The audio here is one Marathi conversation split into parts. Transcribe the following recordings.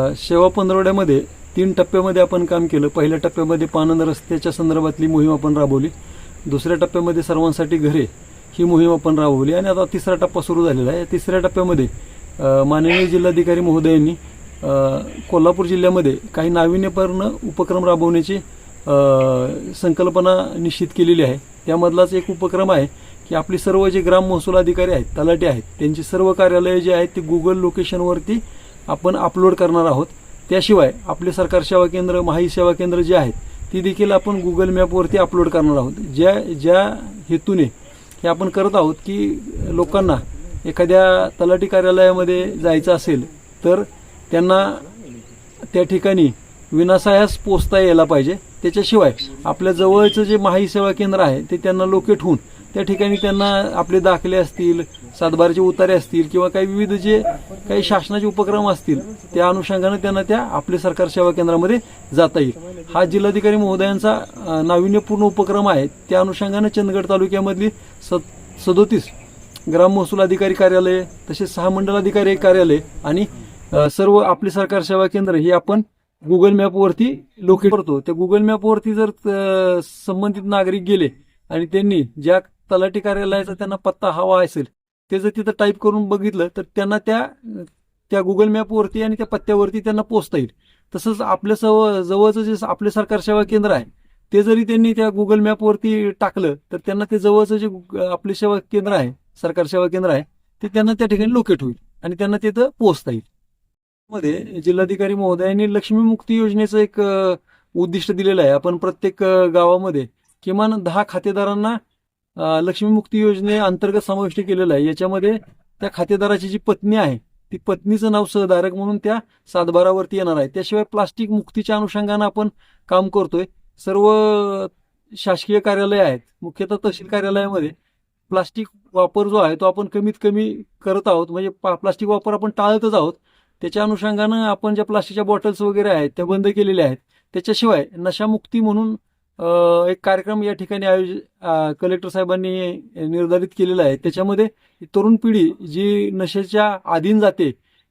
अ, सेवा पंधरवड्यामध्ये तीन टप्प्यामध्ये आपण काम केलं. पहिल्या टप्प्यामध्ये पानंद रस्त्याच्या संदर्भातली मोहीम आपण राबवली. दुसऱ्या टप्प्यामध्ये सर्वांसाठी घरे ही मोहीम आपण राबवली. आणि आता तिसरा टप्पा सुरू झालेला आहे. तिसऱ्या टप्प्यामध्ये माननीय जिल्हाधिकारी महोदयांनी कोल्हापूर जिल्ह्यामध्ये काही नाविन्यपूर्ण उपक्रम राबवण्याची संकल्पना निश्चित केलेली आहे. त्यामधलाच एक उपक्रम आहे की आपली सर्व जे ग्राम महसूल अधिकारी आहेत तलाटे आहेत त्यांची सर्व कार्यालये जी आहेत ती गुगल लोकेशनवरती आपण अपलोड करणार आहोत. त्याशिवाय आपले सरकार सेवा केंद्र माही सेवा केंद्र जे आहेत ती देखील आपण गुगल मॅपवरती अपलोड करणार आहोत. ज्या ज्या हेतूने हे आपण करत आहोत की लोकांना एखाद्या तलाठी कार्यालयामध्ये जायचं असेल तर त्यांना त्या ठिकाणी विनासायास पोचता यायला पाहिजे. त्याच्याशिवाय आपल्या जवळचं जे माही सेवा केंद्र आहे ते त्यांना लोकेट होऊन त्या ठिकाणी त्यांना आपले दाखले असतील सातबाराचे उतारे असतील किंवा काही विविध जे काही शासनाचे उपक्रम असतील त्या अनुषंगाने त्यांना त्या आपले सरकार सेवा केंद्रामध्ये जाता येईल. हा जिल्हाधिकारी महोदयांचा नाविन्यपूर्ण उपक्रम आहे. त्या अनुषंगाने चंदगड तालुक्यामधली सद सदोतीस ग्राम महसूल अधिकारी कार्यालय तसेच सहा मंडल अधिकारी कार्यालय आणि सर्व आपले सरकार सेवा केंद्र हे आपण गुगल मॅपवरती लोकेट करतो त्या गुगल मॅपवरती जर संबंधित नागरिक गेले आणि त्यांनी ज्या तलाठी कार्यालयाचा त्यांना पत्ता हवा असेल ते जर तिथं टाईप करून बघितलं तर त्यांना त्या त्या गुगल मॅपवरती आणि त्या पत्त्यावरती त्यांना पोचता येईल. तसंच आपल्या सव जवळचं जे आपले सरकार सेवा केंद्र आहे ते जरी त्यांनी त्या गुगल मॅपवरती टाकलं तर त्यांना ते जवळचं जे आपले सेवा केंद्र आहे सरकार सेवा केंद्र आहे ते त्यांना त्या ठिकाणी लोकेट होईल आणि त्यांना तिथं पोहोचता येईल. मध्ये जिल्हाधिकारी महोदयांनी लक्ष्मी मुक्ती योजनेचं एक उद्दिष्ट दिलेलं आहे. आपण प्रत्येक गावामध्ये किमान दहा खातेदारांना लक्ष्मी मुक्ती योजने अंतर्गत समाविष्ट केलेलं आहे. याच्यामध्ये त्या खातेदाराची जी पत्नी आहे ती पत्नीचं नाव सहधारक म्हणून त्या सातबारावरती येणार आहे. त्याशिवाय प्लास्टिक मुक्तीच्या अनुषंगानं आपण काम करतोय. सर्व शासकीय कार्यालय आहेत मुख्यतः तहसील कार्यालयामध्ये प्लास्टिक वापर जो आहे तो आपण कमीत कमी करत आहोत. म्हणजे पा- प्लास्टिक वापर आपण टाळतच आहोत. त्याच्या अनुषंगानं आपण ज्या प्लास्टिकच्या बॉटल्स वगैरे आहेत त्या बंद केलेल्या आहेत. त्याच्याशिवाय नशामुक्ती म्हणून एक कार्यक्रम या ठिकाणी आयोजित कलेक्टर साहेबांनी निर्धारित केलेला आहे. त्याच्यामध्ये तरुण पिढी जी नशेच्या अधीन जाते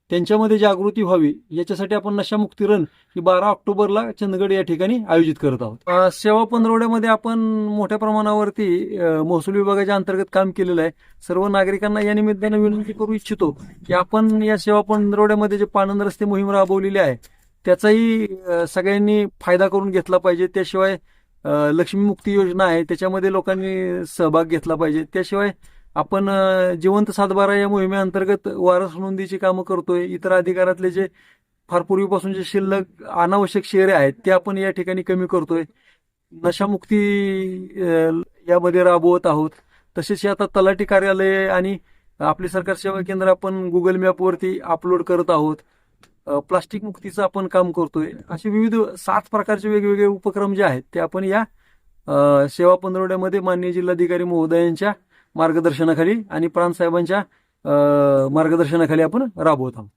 त्यांच्यामध्ये जागृती व्हावी याच्यासाठी आपण नशामुक्ती रन ही बारा ऑक्टोबरला चंदगड या ठिकाणी आयोजित करत आहोत. सेवा पंधरवड्यामध्ये आपण मोठ्या प्रमाणावरती महसूल विभागाच्या अंतर्गत काम केलेलं आहे. सर्व नागरिकांना या निमित्तानं विनंती करू इच्छितो की आपण या सेवा पंधरवड्यामध्ये जे पानंद रस्ते मोहीम राबवलेली आहे त्याचाही सगळ्यांनी फायदा करून घेतला पाहिजे. त्याशिवाय लक्ष्मीमुक्ती योजना आहे त्याच्यामध्ये लोकांनी सहभाग घेतला पाहिजे. त्याशिवाय आपण जिवंत सातबारा या मोहिमेअंतर्गत वारस नोंदीची कामं करतोय. इतर अधिकारातले जे फार पूर्वीपासून जे शिल्लक अनावश्यक शहरे आहेत ते आपण या ठिकाणी कमी करतोय. नशामुक्ती यामध्ये राबवत आहोत. तसेच हे आता तलाठी कार्यालय आणि आपले सरकार सेवा केंद्र आपण गुगल मॅपवरती अपलोड करत आहोत. प्लास्टिक मुक्तीचं आपण काम करतोय. असे विविध सात प्रकारचे वेगवेगळे उपक्रम जे आहेत ते आपण या सेवा पंधरवड्यामध्ये माननीय जिल्हाधिकारी महोदयांच्या मार्गदर्शनाखाली आणि प्राणसाहेबांच्या मार्गदर्शनाखाली आपण राबवत आहोत.